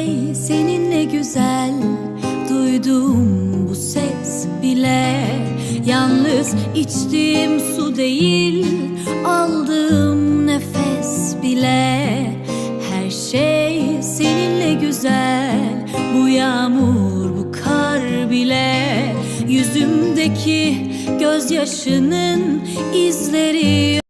şey seninle güzel Duyduğum bu ses bile. Yalnız içtiğim su değil Aldığım nefes bile. Her şey seninle güzel Bu yağmur bu kar bile. Yüzümdeki gözyaşının izleri